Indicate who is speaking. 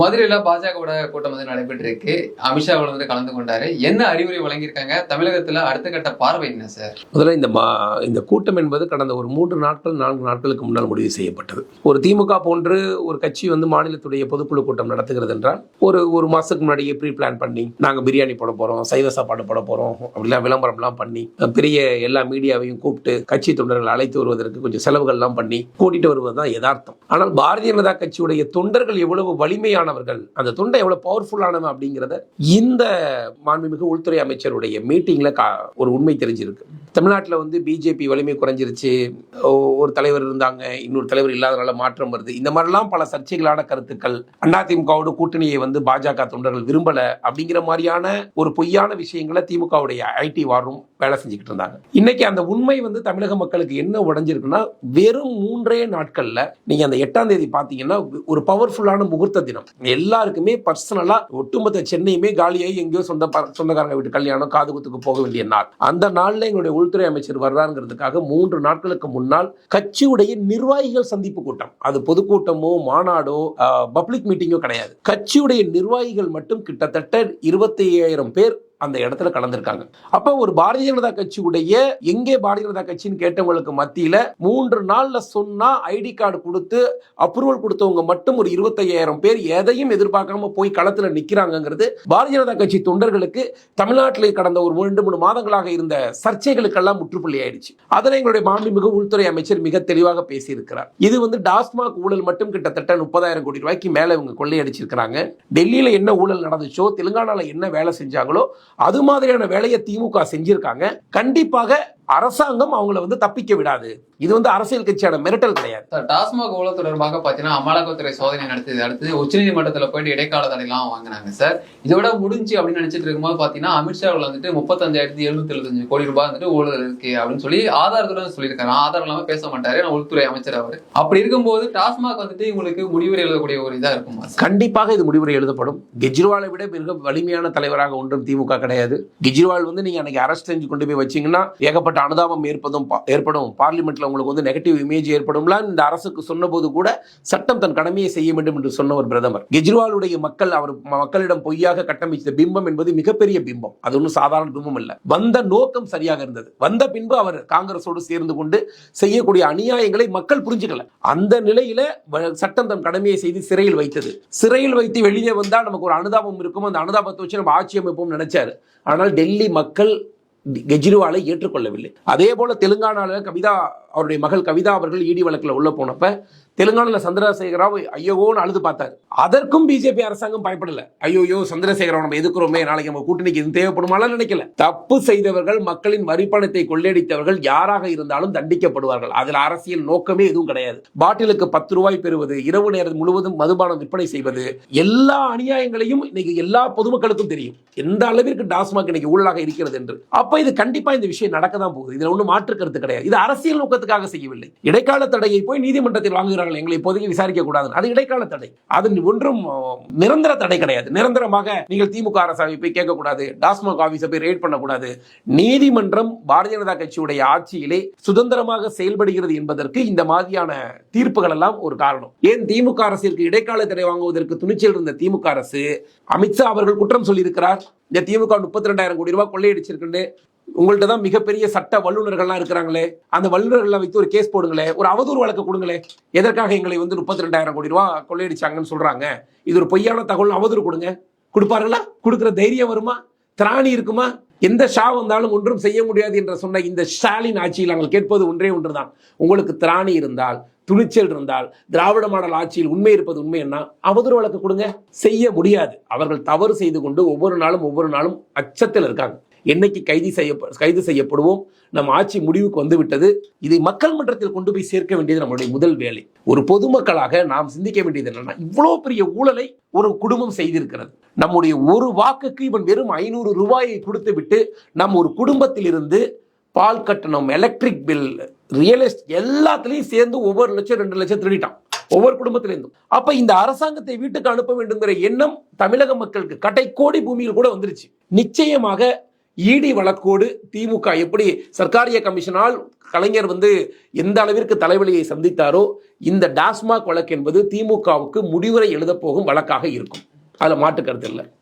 Speaker 1: மதுரையில பாஜகவோட கூட்டம் வந்து நடைபெற்று இருக்கு அமித்ஷா வந்து கலந்து கொண்டாரு. என்ன அறிவுரை வழங்கியிருக்காங்க? தமிழகத்தில் அடுத்த கட்ட பார்வை என்ன சார்
Speaker 2: முதல்ல இந்த மா இந்த கூட்டம் என்பது கடந்த ஒரு மூன்று நாட்கள் நான்கு நாட்களுக்கு முன்னால் முடிவு செய்யப்பட்டது. ஒரு திமுக போன்று ஒரு கட்சி வந்து மாநிலத்துடைய பொதுக்குழு கூட்டம் நடத்துகிறது என்றால் ஒரு ஒரு மாசத்துக்கு முன்னாடியே ப்ரீ பிளான் பண்ணி நாங்கள் பிரியாணி போட போகிறோம் சைவ சாப்பாடு போட போறோம் அப்படிலாம் விளம்பரம்லாம் பண்ணி பெரிய எல்லா மீடியாவையும் கூப்பிட்டு கட்சி தொண்டர்கள் அழைத்து வருவதற்கு கொஞ்சம் செலவுகள்லாம் பண்ணி கூட்டிட்டு வருவது தான் யதார்த்தம். ஆனால் பாரதிய ஜனதா கட்சியுடைய தொண்டர்கள் எவ்வளவு வலிமையான வலிமையானவர்கள் அந்த தொண்டை எவ்வளவு பவர்ஃபுல்லானவன் அப்படிங்கிறத இந்த மாண்புமிகு உள்துறை அமைச்சருடைய மீட்டிங்ல ஒரு உண்மை தெரிஞ்சிருக்கு. தமிழ்நாட்டில் வந்து பிஜேபி வலிமை குறைஞ்சிருச்சு. ஒரு தலைவர் இருந்தாங்க இன்னொரு தலைவர் இல்லாதனால மாற்றம் வருது. இந்த மாதிரிலாம் பல சர்ச்சைகளான கருத்துக்கள் அதிமுகவோட கூட்டணியை வந்து பாஜக தொண்டர்கள் விரும்பல அப்படிங்கிற மாதிரியான ஒரு பொய்யான விஷயங்களை திமுகவுடைய ஐடி வாரும் வேலை செஞ்சுக்கிட்டு இருந்தாங்க. இன்னைக்கு அந்த உண்மை வந்து தமிழக மக்களுக்கு என்ன உடைஞ்சிருக்குன்னா வெறும் மூன்றே நாட்கள்ல நீங்க அந்த எட்டாம் தேதி பாத்தீங்கன்னா ஒரு பவர்ஃபுல்லான முகூர்த்த தினம். எல்லாருக்குமே பர்சனலா ஒட்டுமொத்த சென்னையுமே காலியாகி எங்கேயோ சொந்த ப- சொந்தக்காரங்க வீட்டு கல்யாணம் காது குத்துக்கு போக வேண்டிய நாள். அந்த நாளில் எங்களுடைய உள்துறை அமைச்சர் வர்றாருங்கிறதுக்காக மூன்று நாட்களுக்கு முன்னால் கட்சியுடைய நிர்வாகிகள் சந்திப்பு கூட்டம். அது பொதுக்கூட்டமோ மாநாடோ பப்ளிக் மீட்டிங்கோ கிடையாது. கட்சியுடைய நிர்வாகிகள் மட்டும் கிட்டத்தட்ட இருபத்தி ஐயாயிரம் பேர் அந்த இடத்துல கலந்துருக்காங்க. அப்ப ஒரு பாரதிய ஜனதா கட்சியுடைய எங்கே பாரதிய ஜனதா கட்சின்னு கேட்டவங்களுக்கு மத்தியில மூன்று நாள்ல சொன்னா ஐடி கார்டு கொடுத்து அப்ரூவல் கொடுத்தவங்க மட்டும் ஒரு இருபத்தையாயிரம் பேர் எதையும் எதிர்பார்க்காம போய் களத்துல நிக்கிறாங்கங்கிறது பாரதிய ஜனதா கட்சி தொண்டர்களுக்கு தமிழ்நாட்டில் கடந்த ஒரு ரெண்டு மூணு மாதங்களாக இருந்த சர்ச்சைகளுக்கெல்லாம் முற்றுப்புள்ளி ஆயிடுச்சு. அதில் எங்களுடைய மாண்புமிகு உள்துறை அமைச்சர் மிக தெளிவாக பேசியிருக்கிறார். இது வந்து டாஸ்மாக் ஊழல் மட்டும் கிட்டத்தட்ட முப்பதாயிரம் கோடி ரூபாய்க்கு மேல இவங்க கொள்ளையடிச்சிருக்கிறாங்க. டெல்லியில என்ன ஊழல் நடந்துச்சோ தெலுங்கானால என்ன வேலை செஞ்சாங்களோ அது மாதிரியான வேலையை திமுக செஞ்சிருக்காங்க. கண்டிப்பாக அரசாங்கம் அவங்கள வந்து தப்பிக்க விடாது. இது வந்து அரசியல் கட்சியான மிரட்டல் கிடையாது.
Speaker 1: டாஸ்மாக் ஊழல் தொடர்பாக பாத்தீங்கன்னா அமலாக்கத்துறை சோதனை நடத்தியது. அடுத்து உச்சநீதிமன்றத்துல போயிட்டு இடைக்கால தடைலாம் வாங்கினாங்க சார். இதோட முடிஞ்சு அப்படின்னு நினைச்சிட்டு இருக்கும்போது பாத்தீங்கன்னா அமித்ஷா வந்துட்டு முப்பத்தஞ்சாயிரத்தி எழுநூத்தி எழுபத்தஞ்சு கோடி ரூபாய் வந்துட்டு ஊழல் இருக்கு அப்படின்னு சொல்லி ஆதாரத்துடன் சொல்லியிருக்காரு. ஆதாரம் இல்லாம பேச மாட்டாரு. நான் உள்துறை அமைச்சர் அவர். அப்படி இருக்கும்போது டாஸ்மாக் வந்துட்டு உங்களுக்கு முடிவுரை எழுதக்கூடிய ஒரு இதா இருக்குமா?
Speaker 2: கண்டிப்பாக இது முடிவுரை எழுதப்படும். கெஜ்ரிவாலை விட மிக வலிமையான தலைவராக ஒன்றும் திமுக கிடையாது. கெஜ்ரிவால் வந்து நீங்க அன்னைக்கு அரெஸ்ட் செஞ்சு கொண்டு போய் வச்சீங்கன்னா ஏகப்பட்ட அனுதாபம் ஏற்பதும் பா- ஏற்படும். பார்லிமெண்ட்டில் உங்களுக்கு வந்து நெகட்டிவ் இமேஜ் ஏற்படும்லாம் இந்த அரசுக்கு சொன்னபோது கூட சட்டம் தன் கடமையை செய்ய வேண்டும் என்று சொன்ன ஒரு பிரதமர். கெஜ்ரிவாலுடைய மக்கள் அவர் மக்களிடம் பொய்யாக கட்டமைத்த பிம்பம் என்பது மிகப்பெரிய பிம்பம். அது ஒன்றும் சாதாரண பிம்பம் இல்லை. வந்த நோக்கம் சரியாக இருந்தது. வந்த பின்பு அவர் காங்கிரஸோடு சேர்ந்து கொண்டு செய்யக்கூடிய அநியாயங்களை மக்கள் புரிஞ்சுக்கல. அந்த நிலையில வ- சட்டம் தன் கடமையை செய்து சிறையில் வைத்தது. சிறையில் வைத்து வெளியே வந்தால் நமக்கு ஒரு அனுதாபம் இருக்கும். அந்த அனுதாபத்தை வச்சு நம்ம ஆட்சி அமைப்போம் நினைச்சாரு. ஆனால் டெல்லி மக்கள் கெஜ்ரிவாலை ஏற்றுக்கொள்ளவில்லை. அதே போல தெலுங்கானால கவிதா அவருடைய மகள் கவிதா அவர்கள் இடி வழக்கில் உள்ள போனப்ப தெலுங்கானால சந்திரசேகராவ் ஐயோன்னு அழுது பார்த்தாரு. அதற்கும் பிஜேபி அரசாங்கம் பயப்படல. ஐயோயோ சந்திரசேகராவ் நம்ம எதுக்குறோமே? நாளைக்கு நம்ம கூட்டணிக்கு இது தேவைப்படுமாலாம் நினைக்கல. தப்பு செய்தவர்கள் மக்களின் வரிப்பணத்தை கொள்ளையடித்தவர்கள் யாராக இருந்தாலும் தண்டிக்கப்படுவார்கள். அதில் அரசியல் நோக்கமே எதுவும் கிடையாது. பாட்டிலுக்கு பத்து ரூபாய் பெறுவது இரவு நேரம் முழுவதும் மதுபானம் விற்பனை செய்வது எல்லா அநியாயங்களையும் இன்னைக்கு எல்லா பொதுமக்களுக்கும் தெரியும். எந்த அளவிற்கு டாஸ்மாக் இன்னைக்கு ஊழலாக இருக்கிறது என்று. அப்ப அப்போ இது கண்டிப்பாக இந்த விஷயம் நடக்க தான் போகுது. இதில் ஒன்றும் மாற்று கருத்து கிடையாது. இது அரசியல் நோக்கத்துக்காக செய்யவில்லை. இடைக்கால தடையை போய் நீதிமன்றத்தில் வாங்குகிறார்கள் எங்களை இப்போதைக்கு விசாரிக்க கூடாது அது இடைக்கால தடை. அது ஒன்றும் நிரந்தர தடை கிடையாது. நிரந்தரமாக நீங்கள் திமுக அரசாவை போய் கேட்கக்கூடாது டாஸ்மாக் ஆஃபீஸை போய் ரேட் பண்ணக்கூடாது. நீதிமன்றம் பாரதிய ஜனதா கட்சியுடைய ஆட்சியிலே சுதந்திரமாக செயல்படுகிறது என்பதற்கு இந்த மாதிரியான தீர்ப்புகள் எல்லாம் ஒரு காரணம். ஏன் திமுக அரசிற்கு இடைக்கால தடை வாங்குவதற்கு துணிச்சல் இருந்த திமுக அரசு அமித்ஷா அவர்கள் குற்றம் சொல்லியிருக்கிறார். இந்த திமுக முப்பத்தி ரெண்டாயிரம் கோடி ரூபாய் கொள்ளையடிச்சிருக்குன்னு உங்கள்ட்ட தான் மிகப்பெரிய சட்ட வல்லுநர்கள்லாம் இருக்கிறாங்களே அந்த வல்லுநர்களை வைத்து ஒரு கேஸ் போடுங்களே ஒரு அவதூறு வழக்கு கொடுங்களே எதற்காக எங்களை வந்து முப்பத்தி ரெண்டாயிரம் கோடி ரூபாய் கொள்ளையடிச்சாங்கன்னு சொல்றாங்க? இது ஒரு பொய்யான தகவல் அவதூறு கொடுங்க. கொடுப்பார்களா? கொடுக்குற தைரியம் வருமா? திராணி இருக்குமா? எந்த ஷா வந்தாலும் ஒன்றும் செய்ய முடியாது என்று சொன்ன இந்த ஸ்டாலின் ஆட்சியில் நாங்கள் கேட்பது ஒன்றே ஒன்றுதான். உங்களுக்கு திராணி இருந்தால் துணிச்சல் இருந்தால் திராவிட மாடல் ஆட்சியில் உண்மை இருப்பது உண்மை என்ன? அவதூறு வழக்கு கொடுங்க. செய்ய முடியாது. அவர்கள் தவறு செய்து கொண்டு ஒவ்வொரு நாளும் ஒவ்வொரு நாளும் அச்சத்தில் இருக்காங்க. என்னைக்கு கைது செய்ய கைது செய்யப்படுவோம்? நம் ஆட்சி முடிவுக்கு வந்துவிட்டது. இதை மக்கள் மன்றத்தில் கொண்டு போய் சேர்க்க வேண்டியது நம்மளுடைய முதல் வேலை. ஒரு பொதுமக்களாக நாம் சிந்திக்க வேண்டியது என்னன்னா இவ்வளவு பெரிய ஊழலை ஒரு குடும்பம் செய்திருக்கிறது. நம்முடைய ஒரு வாக்குக்கு இவன் வெறும் ஐநூறு ரூபாயை கொடுத்து விட்டு நம் ஒரு குடும்பத்தில் இருந்து பால் கட்டணம் எலக்ட்ரிக் பில் ரியல் எஸ்டேட் எல்லாத்துலேயும் சேர்ந்து ஒவ்வொரு லட்சம் ரெண்டு லட்சம் திருடிட்டான். ஒவ்வொரு குடும்பத்திலிருந்தும். அப்ப இந்த அரசாங்கத்தை வீட்டுக்கு அனுப்ப வேண்டுங்கிற எண்ணம் தமிழக மக்களுக்கு கடைக்கோடி பூமியில் கூட வந்துருச்சு. நிச்சயமாக இடி வழக்கோடு திமுக எப்படி சர்க்காரிய கமிஷனால் கலைஞர் வந்து எந்த அளவிற்கு தலைவலியை சந்தித்தாரோ இந்த டாஸ்மாக் வழக்கு என்பது திமுகவுக்கு முடிவுரை எழுதப் போகும் வழக்காக இருக்கும். அதில் மாற்று இல்லை.